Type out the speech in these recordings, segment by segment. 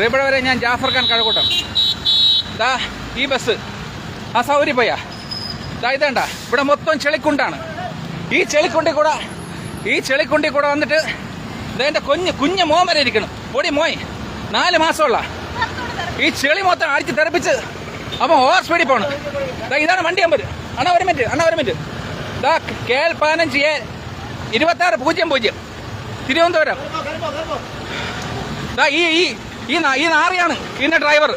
പ്രിയപ്പെട്ടവരെ ഞാൻ ജാഫർ ഖാൻ കഴക്കൂട്ടം. ദാ ഈ ബസ് ആ സൗകര്യപ്പയ്യ ദാ ഇതേണ്ട. ഇവിടെ മൊത്തം ചെളിക്കുണ്ടാണ്. ഈ ചെളിക്കുണ്ടി കൂടെ ഈ ചെളിക്കുണ്ടി കൂടെ വന്നിട്ട് ഇതെന്റെ കുഞ്ഞ് കുഞ്ഞ് മോൻ വരെ ഇരിക്കണം. പൊടി മോയ് നാല് മാസമുള്ള. ഈ ചെളി മൊത്തം അടിച്ച് തെറിപ്പിച്ച് അപ്പം ഓവർ സ്പീഡിൽ പോകണം ഇതാണ് വണ്ടി നമ്പർ അണ്ണാ ഒരു മിനിറ്റ് അണ ഒരു മിനിറ്റ് കെ എൽ പതിനഞ്ച് എ ഇരുപത്തി ആറ് പൂജ്യം പൂജ്യം. തിരുവനന്തപുരം. ഈ ഈ ഈ നാറിയാണ് ഇതിന്റെ ഡ്രൈവർ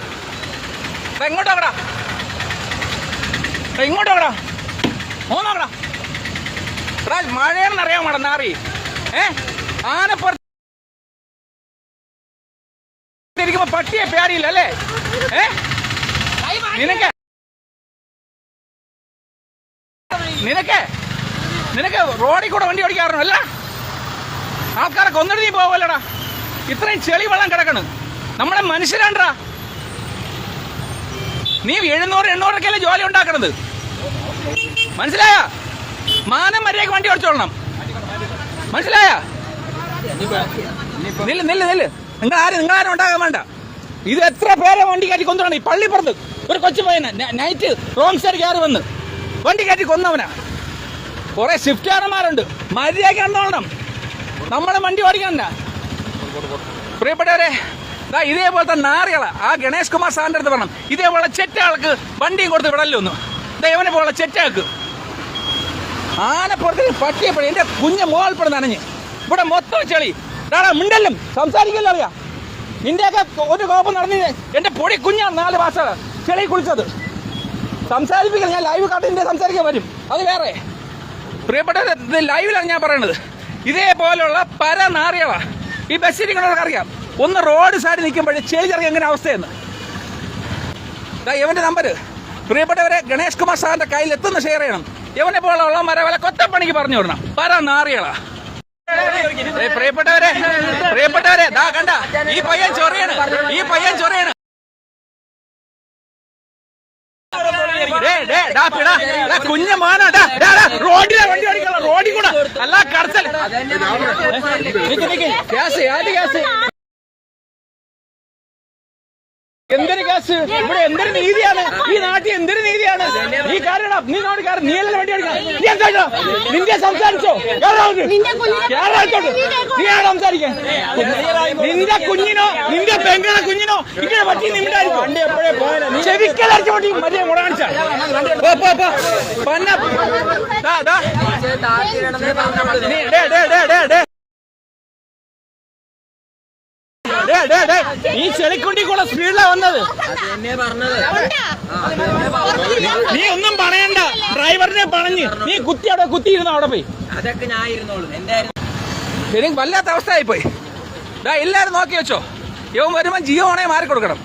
ദാ ഇങ്ങോട്ടാ ഇങ്ങോട്ടാ മൂന്നാവടാ എടാ മഴയെന്ന് അറിയാൻ വേണം നാറി? ഏ? ആനപ്പുറത്ത് പട്ടിയെ പേടിയില്ല അല്ലേ? ഏ? നിനക്ക്? നിനക്ക്? നിനക്ക് റോഡിൽ കൂടെ വണ്ടി ഓടിക്കാറുണ്ടോ? അല്ല. ആൾക്കാരെ കൊന്നിട്ട് നീ പോവല്ലടാ. ഇത്രയും ചെളി വെള്ളം കിടക്കണ്. നമ്മളെ മനുഷ്യരാണ്ടാ. നീ എഴുന്നൂറ് എണ്ണൂറൊക്കെയല്ലേ ജോലി ഉണ്ടാക്കണത്? മനസ്സിലായ? മാനം മര്യാദയ്ക്ക് വണ്ടി ഓടിച്ചോളണം. മനസ്സിലായ? നില്ല് നില്ല് നില്ല്. നിങ്ങൾ ആരും നിങ്ങൾ ആരും ഉണ്ടാകാൻ വേണ്ട. ഇത് എത്ര പേരെ വണ്ടി കയറ്റി കൊന്നുണ്ട് ഈ പള്ളിപ്പുറത്ത് ഒരു കൊച്ചു പയ്യന. നൈറ്റ് റോങ് സൈഡ് കയറി വന്ന്. വണ്ടി കയറ്റി കൊന്നവനാ. കുറെ ഷിഫ്റ്റുകാരന്മാരുണ്ട് മര്യാദയ്ക്ക് കണ്ടോളണം നമ്മളെ വണ്ടി ഓടിക്കണ്ട പ്രിയപ്പെട്ടവരെ ഇതേപോലത്തെ നാറികള ആ ഗണേഷ് കുമാർ സാറിന്റെ അടുത്ത് പറഞ്ഞു ഇതേപോലെ ചെറ്റയാൾക്ക് വണ്ടിയും കൊടുത്ത് വിടല്ലോ ഒന്ന്. ദൈവനെ പോലുള്ള ചെറ്റാക്ക് ആനപ്പുറത്ത് പട്ടിയപ്പോഴും എന്റെ കുഞ്ഞ് മോൾപ്പെടെ നനഞ്ഞ് ഇവിടെ മൊത്തം ചെളി. ഡാടാ മിണ്ടല്ലും. സംസാരിക്കല്ലോ അറിയാ. നിന്റെയൊക്കെ ഒരു കോപ്പം നടന്ന് എന്റെ പൊടി കുഞ്ഞാണ് നാല് ഭാഷ ചെളി കുളിച്ചത്. സംസാരിപ്പിക്കല ഞാൻ ലൈവ് കാട്ടിന്റെ സംസാരിക്കാൻ വരും. അത് വേറെ. പ്രിയപ്പെട്ട ലൈവിലാണ് ഞാൻ പറയണത്. ഇതേപോലുള്ള പല നാറികളാ ഈ ബസ്സിരിക്കണവർക്ക് അറിയാം ഒന്ന് റോഡ് സൈഡ് നിൽക്കുമ്പോഴേ ചേച്ചറിയാം എങ്ങനെ അവസ്ഥയെന്ന്. ഇവന്റെ നമ്പർ പ്രിയപ്പെട്ടവരെ ഗണേഷ് കുമാർ സാറിന്റെ കയ്യിൽ എത്തുന്ന ഷെയർ ചെയ്യണം. ഇവനെ പോലുള്ള ഉള്ളവരെ വല്ല കൊത്തപ്പണിക്ക് പറഞ്ഞു വിടണം. പല നാറിയളാ പ്രിയപ്പെട്ടവരെ പ്രിയപ്പെട്ടവരെ ദാ കണ്ട ഈ പയ്യൻ ചൊറിയാണ്. ഈ പയ്യൻ ചൊറിയാണ്. കുഞ്ഞ് മോനാ, റോഡിലെ വണ്ടി ഓടിക്കണം റോഡിൽ കൂടെ. അല്ല കടത്തൽ നിക്ക് നിക്ക് ഗ്യാസ് ഏത് ഗ്യാസ്. എന്തൊരു ഇവിടെ എന്തൊരു നീതിയാണ്? ഈ നാട്ടിൽ എന്തൊരു നീതിയാണ്? ഈ കാര്യം നീ നോട് കാര്യം നീ എല്ലാം വണ്ടി ഓടിക്കണം നീ എന്താ നിന്റെ സംസാരിച്ചോ. അങ്ങോട്ട്. നീ ആരാ സംസാരിക്കാൻ? നിന്റെ കുഞ്ഞിനോ നിന്റെ പെങ്ങളെ കുഞ്ഞിനോ ഇങ്ങനെ പറ്റി നിമിടായിരിക്കും. ചെവിക്കലടിച്ച പറ്റി മതിയെ മുട കാണിച്ച. പോ പോ പോ. പന്ന ഡേ ഡേ ഡേ ഡേ, ഈ ചെളിക്കുണ്ടി കൂടെ സ്പീഡിലാ വന്നത്. നീ ഒന്നും പറയണ്ട. ഡ്രൈവറിനെ പറഞ്ഞ്. നീ കുത്തി അവിടെ കുത്തിയിരുന്ന അവിടെ പോയി? അതൊക്കെ ഞാൻ ഇരുന്നോളൂ. എനിക്ക് വല്ലാത്ത അവസ്ഥയായി പോയി എല്ലാരും നോക്കി വെച്ചോ. ഇവൻ വരുമ്പോ ജിയോ ആണെങ്കിൽ മാറി കൊടുക്കണം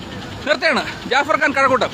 നിർത്തിയാണ് ജാഫർ ഖാൻ കഴക്കൂട്ടം.